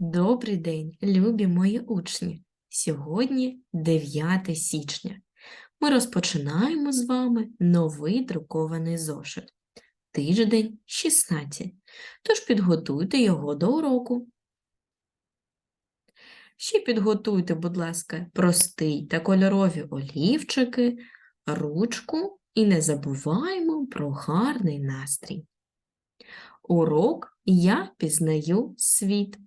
Добрий день, любі мої учні! Сьогодні 9 січня. Ми розпочинаємо з вами новий друкований зошит. Тиждень 16. Тож підготуйте його до уроку. Ще підготуйте, будь ласка, простий та кольорові олівчики, ручку і не забуваємо про гарний настрій. Урок Я пізнаю світ.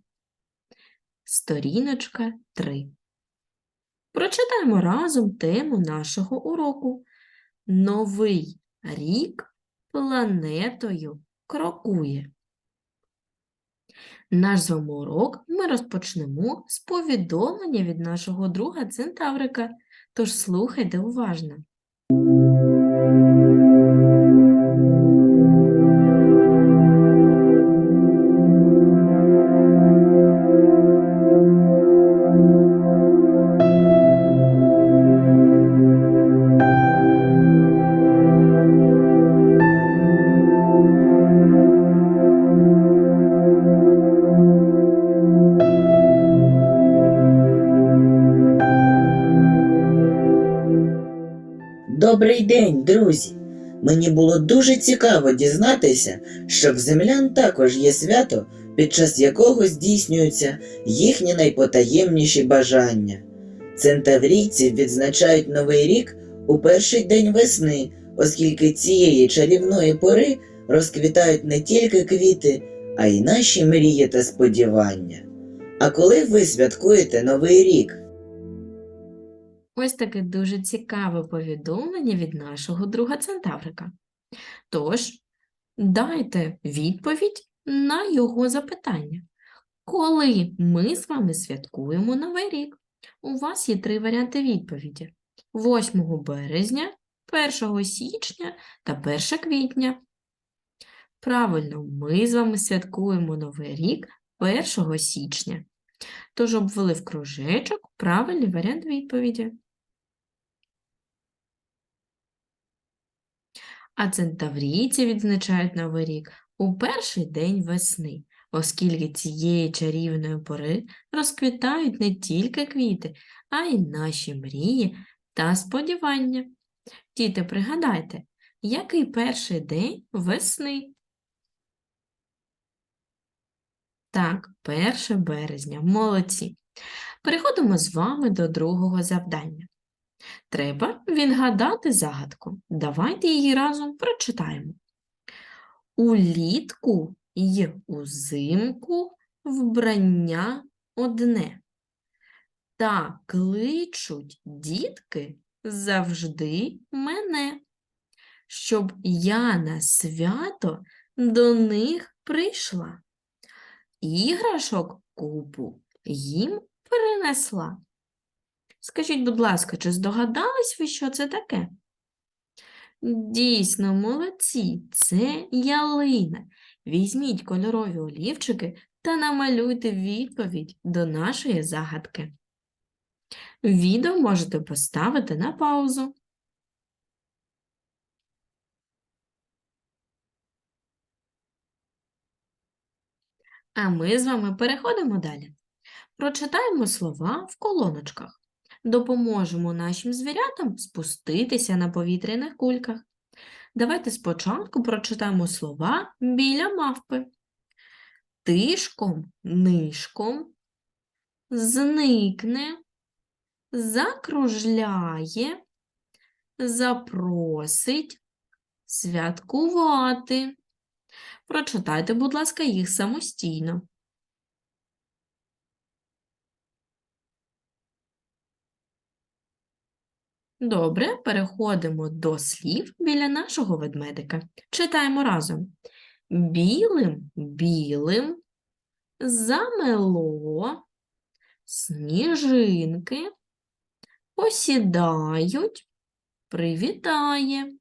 Сторіночка 3. Прочитаємо разом тему нашого уроку. Новий рік планетою крокує. Наш з урок ми розпочнемо з повідомлення від нашого друга Центаврика. Тож слухайте уважно. Добрий день, друзі! Мені було дуже цікаво дізнатися, що в землян також є свято, під час якого здійснюються їхні найпотаємніші бажання. Центаврійці відзначають Новий рік у перший день весни, оскільки цієї чарівної пори розквітають не тільки квіти, а й наші мрії та сподівання. А коли ви святкуєте Новий рік? Ось таке дуже цікаве повідомлення від нашого друга Центаврика. Тож, дайте відповідь на його запитання. Коли ми з вами святкуємо Новий рік? У вас є три варіанти відповіді: 8 березня, 1 січня та 1 квітня. Правильно, ми з вами святкуємо Новий рік 1 січня. Тож обвели в кружечок правильний варіант відповіді. А центаврійці відзначають Новий рік у перший день весни, оскільки цієї чарівної пори розквітають не тільки квіти, а й наші мрії та сподівання. Діти, пригадайте, який перший день весни? Так, 1 березня. Молодці. Переходимо з вами до другого завдання. Треба відгадати загадку. Давайте її разом прочитаємо. Улітку й узимку вбрання одне. Та кличуть дітки завжди мене, щоб я на свято до них прийшла. Іграшок купу їм принесла. Скажіть, будь ласка, чи здогадались ви, що це таке? Дійсно, молодці, це ялина. Візьміть кольорові олівчики та намалюйте відповідь до нашої загадки. Відео можете поставити на паузу. А ми з вами переходимо далі. Прочитаємо слова в колоночках. Допоможемо нашим звірятам спуститися на повітряних кульках. Давайте спочатку прочитаємо слова біля мавпи. Тишком, нишком, зникне, закружляє, запросить, святкувати. Прочитайте, будь ласка, їх самостійно. Добре, переходимо до слів біля нашого ведмедика. Читаємо разом. Білим, білим, замело, сніжинки, посідають, привітає.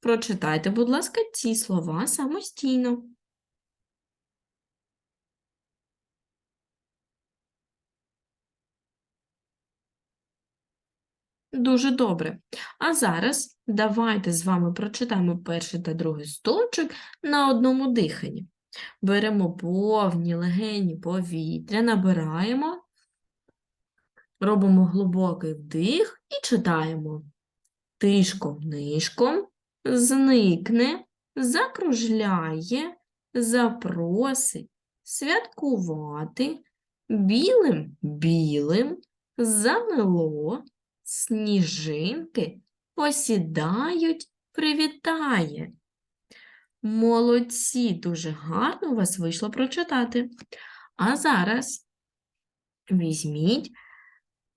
Прочитайте, будь ласка, ці слова самостійно. Дуже добре. А зараз давайте з вами прочитаємо перший та другий стовпчик на одному диханні. Беремо повні легені повітря, набираємо, робимо глибокий вдих і читаємо. Тишком нишком зникне, закружляє, запросить, святкувати, білим білим, замело, сніжинки посідають, привітає. Молодці, дуже гарно у вас вийшло прочитати. А зараз візьміть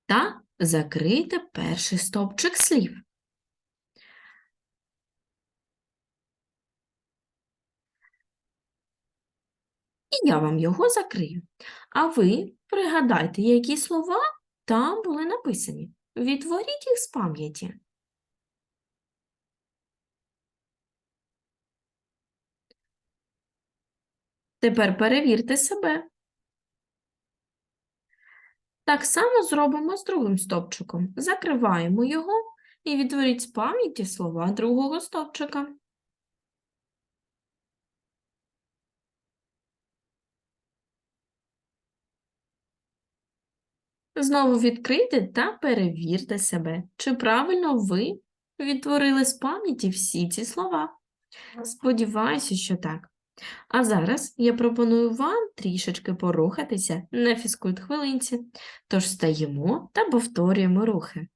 та закрийте перший стовпчик слів. І я вам його закрию. А ви пригадайте, які слова там були написані. Відтворіть їх з пам'яті. Тепер перевірте себе. Так само зробимо з другим стовпчиком. Закриваємо його і відтворіть з пам'яті слова другого стовпчика. Знову відкрийте та перевірте себе, чи правильно ви відтворили з пам'яті всі ці слова. Сподіваюся, що так. А зараз я пропоную вам трішечки порухатися на фізкульт-хвилинці, тож стаємо та повторюємо рухи.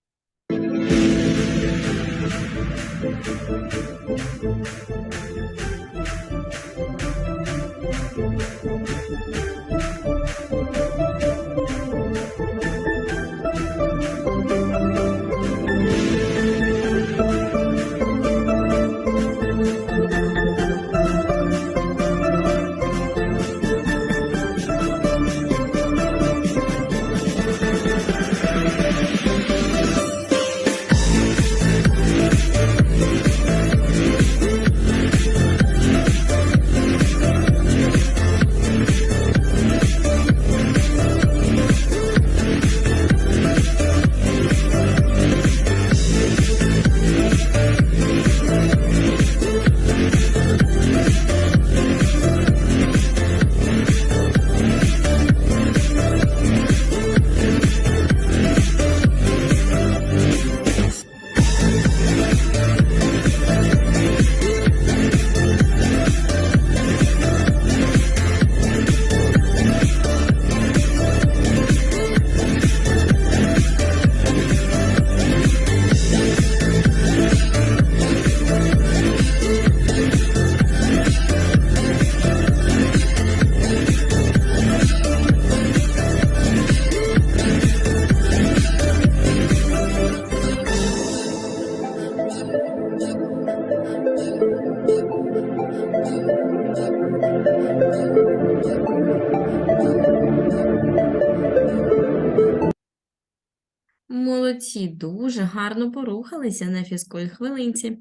Молодці, дуже гарно порухалися на фізкульт-хвилинці.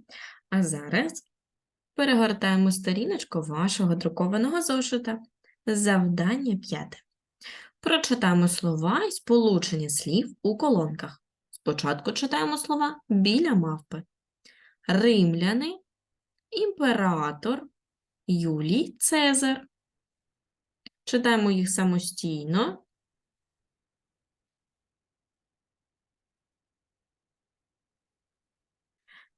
А зараз перегортаємо сторіночку вашого друкованого зошита. Завдання п'яте. Прочитаємо слова і сполучення слів у колонках. Спочатку читаємо слова біля мавпи. Римляни, імператор, Юлій Цезар. Читаємо їх самостійно.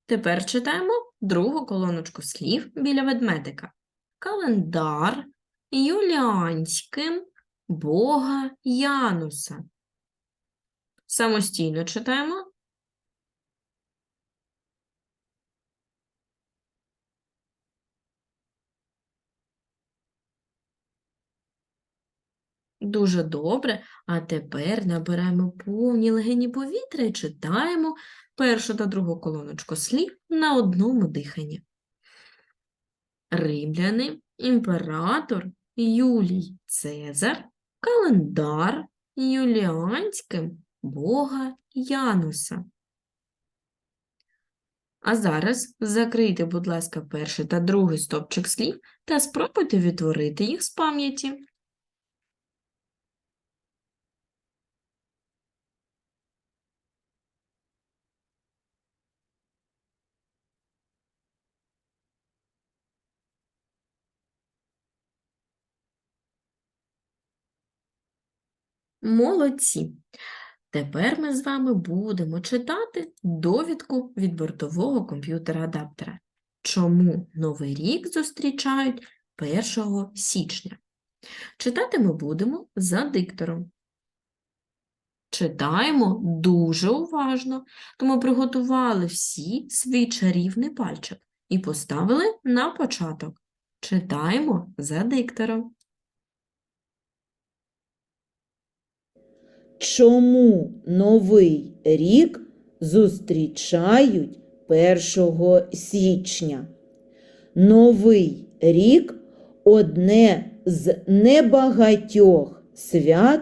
Тепер читаємо другу колоночку слів біля ведмедика. Календар Юліанським Бога Януса. Самостійно читаємо. Дуже добре. А тепер набираємо повні легені повітря і читаємо першу та другу колоночку слів на одному диханні. Римляни, імператор, Юлій Цезар, календар Юліанським Бога Януса. А зараз закрийте, будь ласка, перший та другий стопчик слів та спробуйте відтворити їх з пам'яті. Молодці! Тепер ми з вами будемо читати довідку від бортового комп'ютера-адаптера. Чому Новий рік зустрічають 1 січня? Читати ми будемо за диктором. Читаємо дуже уважно, тому приготували всі свій чарівний пальчик і поставили на початок. Читаємо за диктором. Чому Новий рік зустрічають 1 січня? Новий рік одне з небагатьох свят,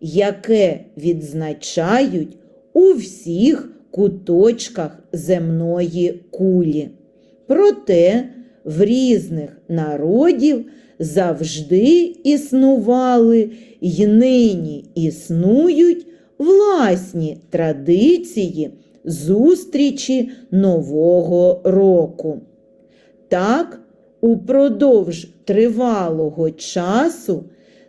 яке відзначають у всіх куточках земної кулі. Проте в різних народів завжди існували й нині існують власні традиції зустрічі Нового року. Так, упродовж тривалого часу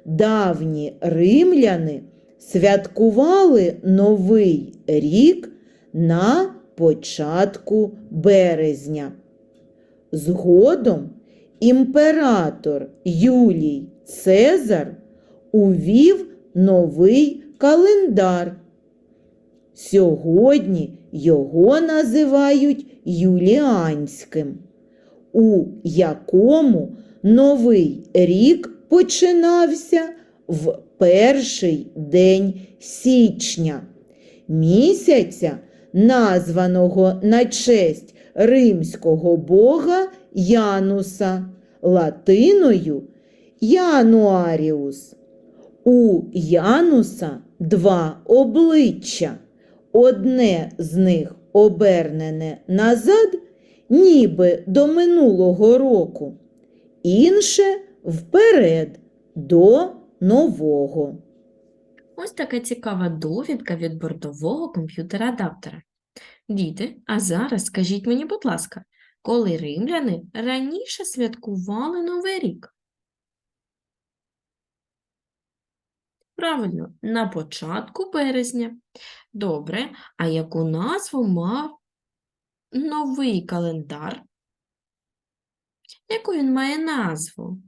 давні римляни святкували Новий рік на початку березня. Згодом імператор Юлій Цезар увів новий календар. Сьогодні його називають Юліанським, у якому новий рік починався в перший день січня, місяця, названого на честь римського бога Януса, латиною Януаріус. У Януса два обличчя. Одне з них обернене назад, ніби до минулого року, інше вперед до нового. Ось така цікава довідка від бортового комп'ютера-адаптера. Діти, а зараз скажіть мені, будь ласка, коли римляни раніше святкували Новий рік? Правильно, на початку березня. Добре, а яку назву мав новий календар? Яку він має назву?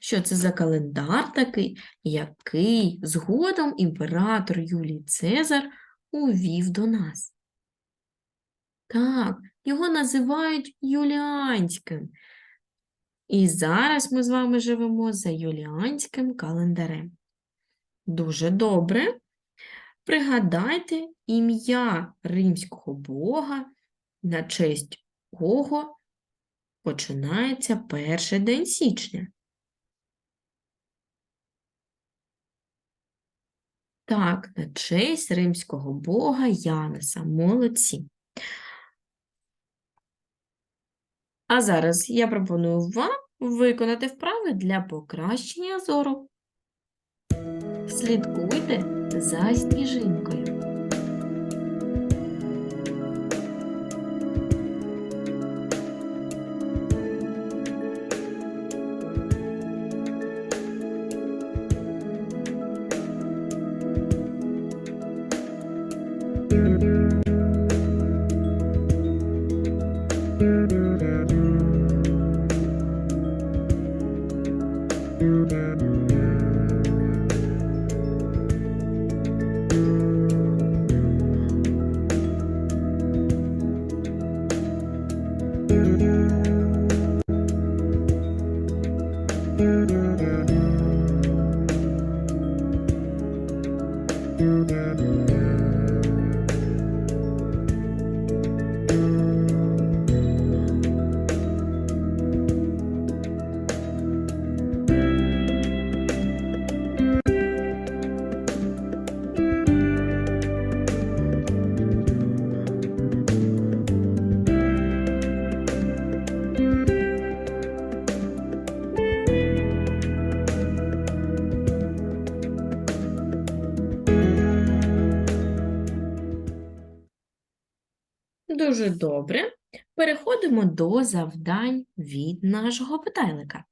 Що це за календар такий, який згодом імператор Юлій Цезар увів до нас? Так, його називають Юліанським. І зараз ми з вами живемо за Юліанським календарем. Дуже добре. Пригадайте ім'я римського бога, на честь кого починається перший день січня. Так, на честь римського бога Янеса. Молодці. А зараз я пропоную вам виконати вправи для покращення зору. Слідкуйте за сніжинкою. Добре. Переходимо до завдань від нашого питайлика.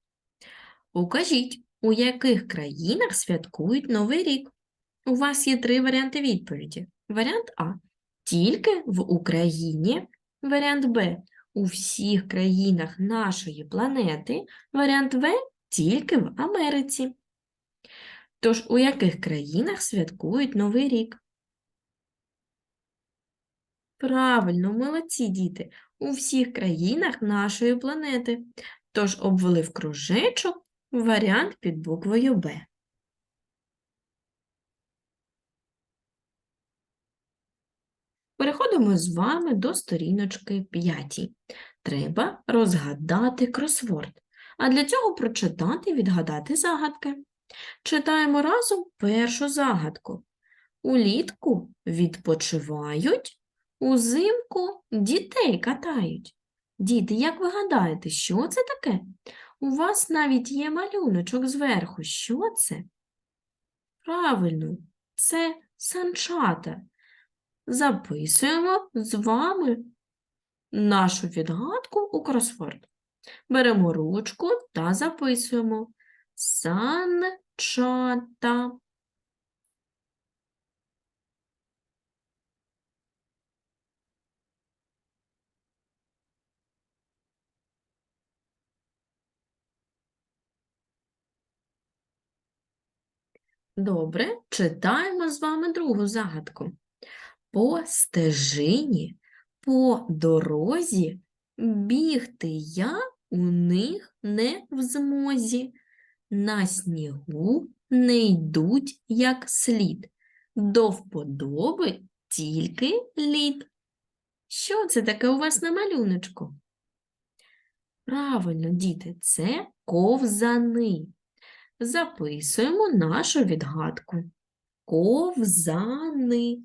Укажіть, у яких країнах святкують Новий рік? У вас є три варіанти відповіді. Варіант А. Тільки в Україні. Варіант Б. У всіх країнах нашої планети. Варіант В. Тільки в Америці. Тож у яких країнах святкують Новий рік? Правильно, молодці діти. У всіх країнах нашої планети. Тож обвели в кружечок варіант під буквою Б. Переходимо з вами до сторіночки 5. Треба розгадати кросворд. А для цього прочитати і відгадати загадки. Читаємо разом першу загадку. Улітку відпочивають, узимку дітей катають. Діти, як ви гадаєте, що це таке? У вас навіть є малюночок зверху. Що це? Правильно, це санчата. Записуємо з вами нашу відгадку у кросворд. Беремо ручку та записуємо санчата. Добре, читаємо з вами другу загадку. По стежині, по дорозі бігти я у них не в змозі. На снігу не йдуть як слід. До вподоби тільки лід. Що це таке у вас на малюночку? Правильно, діти, це ковзани. Записуємо нашу відгадку. Ковзани.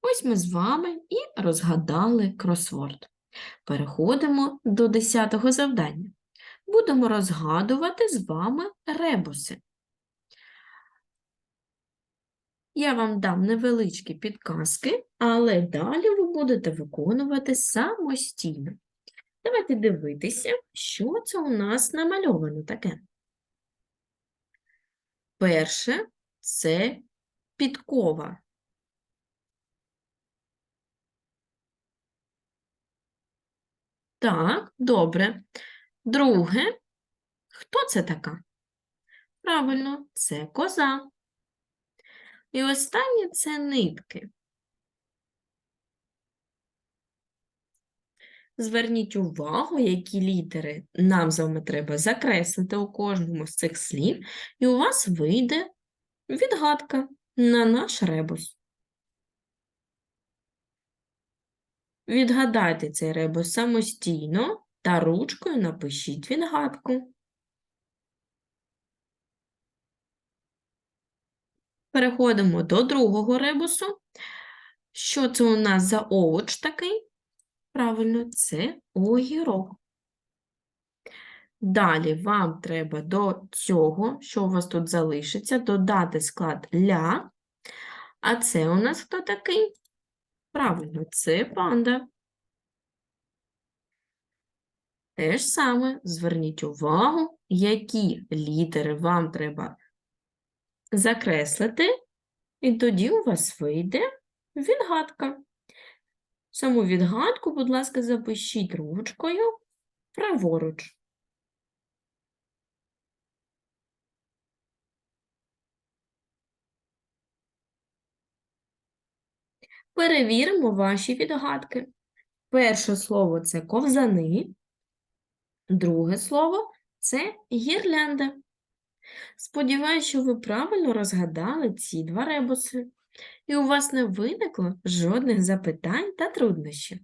Ось ми з вами і розгадали кросворд. Переходимо до 10-го завдання. Будемо розгадувати з вами ребуси. Я вам дам невеличкі підказки, але далі ви будете виконувати самостійно. Давайте дивитися, що це у нас намальовано таке. Перше це підкова. Так, добре. Друге, хто це така? Правильно, це коза. І останнє це нитки. Зверніть увагу, які літери нам з вами треба закреслити у кожному з цих слів, і у вас вийде відгадка на наш ребус. Відгадайте цей ребус самостійно та ручкою напишіть відгадку. Переходимо до другого ребусу. Що це у нас за овоч такий? Правильно, це огірок. Далі вам треба до цього, що у вас тут залишиться, додати склад ля. А це у нас хто такий? Правильно, це панда. Те ж саме зверніть увагу, які літери вам треба закреслити, і тоді у вас вийде відгадка. Саму відгадку, будь ласка, запишіть ручкою праворуч. Перевіримо ваші відгадки. Перше слово це ковзани, друге слово це гірлянда. Сподіваюсь, що ви правильно розгадали ці два ребуси, і у вас не виникло жодних запитань та труднощів.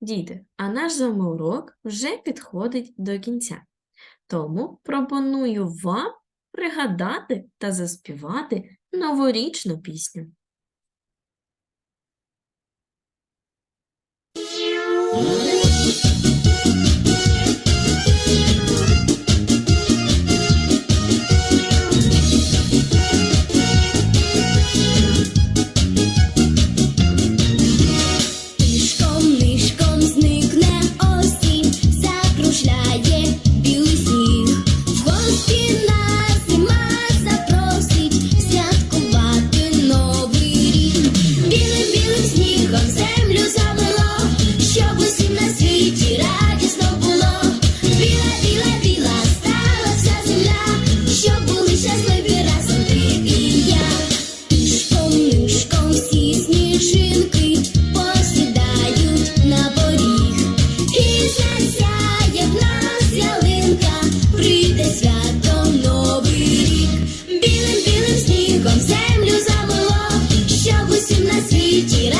Діти, а наш з вами урок вже підходить до кінця. Тому пропоную вам пригадати та заспівати новорічну пісню. на світі.